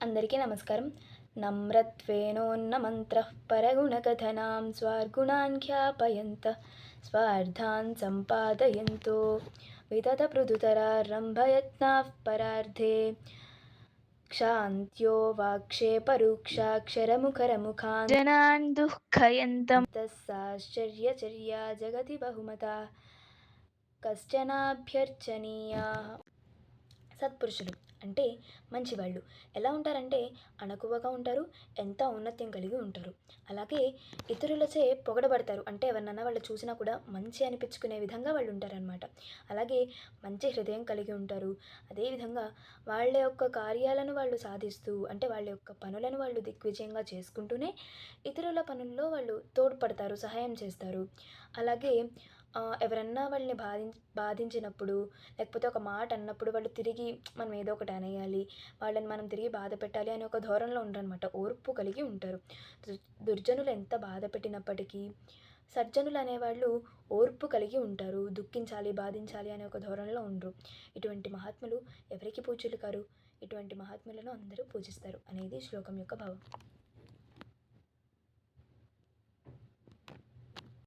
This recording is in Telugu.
అందరికీ నమస్కారం. నమ్రత్వేనోన్నమంత్రః పరగుణకథనాం స్వార్గుణాన్ ఖ్యాపయంత స్వార్థాన్ సంపాదయంతో వితతపృదుతరారంభయత్నాః పరార్థే. క్షాంత్యో వాక్షేపరుక్షాక్షరముఖరముఖాన్ జనాన్ దుఃఖయంతం తస్సాశ్చర్యచర్యా జగతి బహుమతా కశ్చనాభ్యర్చనీయా సత్పురుషులు. అంటే మంచివాళ్ళు. ఎలా ఉంటారంటే అణకువగా ఉంటారు ఎంత ఔన్నత్యం కలిగి ఉంటారు. అలాగే ఇతరులచే పొగడబడతారు. అంటే ఎవరినన్నా వాళ్ళు చూసినా కూడా మంచి అనిపించుకునే విధంగా వాళ్ళు ఉంటారనమాట అలాగే మంచి హృదయం కలిగి ఉంటారు. అదేవిధంగా వాళ్ళ యొక్క కార్యాలను వాళ్ళు సాధిస్తూ అంటే వాళ్ళ యొక్క పనులను వాళ్ళు దిగ్విజయంగా చేసుకుంటూనే ఇతరుల పనుల్లో వాళ్ళు తోడ్పడతారు సహాయం చేస్తారు. అలాగే ఎవరన్నా వాళ్ళని బాధించ బాధించినప్పుడు లేకపోతే ఒక మాట అన్నప్పుడు వాళ్ళు తిరిగి మనం ఏదో ఒకటి అనేయాలి వాళ్ళని మనం తిరిగి బాధ పెట్టాలి అనే ఒక ధోరణిలో ఉంటారనమాట ఓర్పు కలిగి ఉంటారు. దుర్జనులు ఎంత బాధ పెట్టినప్పటికీ సజ్జనులు అనేవాళ్ళు ఓర్పు కలిగి ఉంటారు. దుఃఖించాలి బాధించాలి అనే ఒక ధోరణిలో ఉండరు. ఇటువంటి మహాత్ములు ఎవరికి పూజలు కారు? ఇటువంటి మహాత్ములను అందరూ పూజిస్తారు అనేది శ్లోకం యొక్క భావం.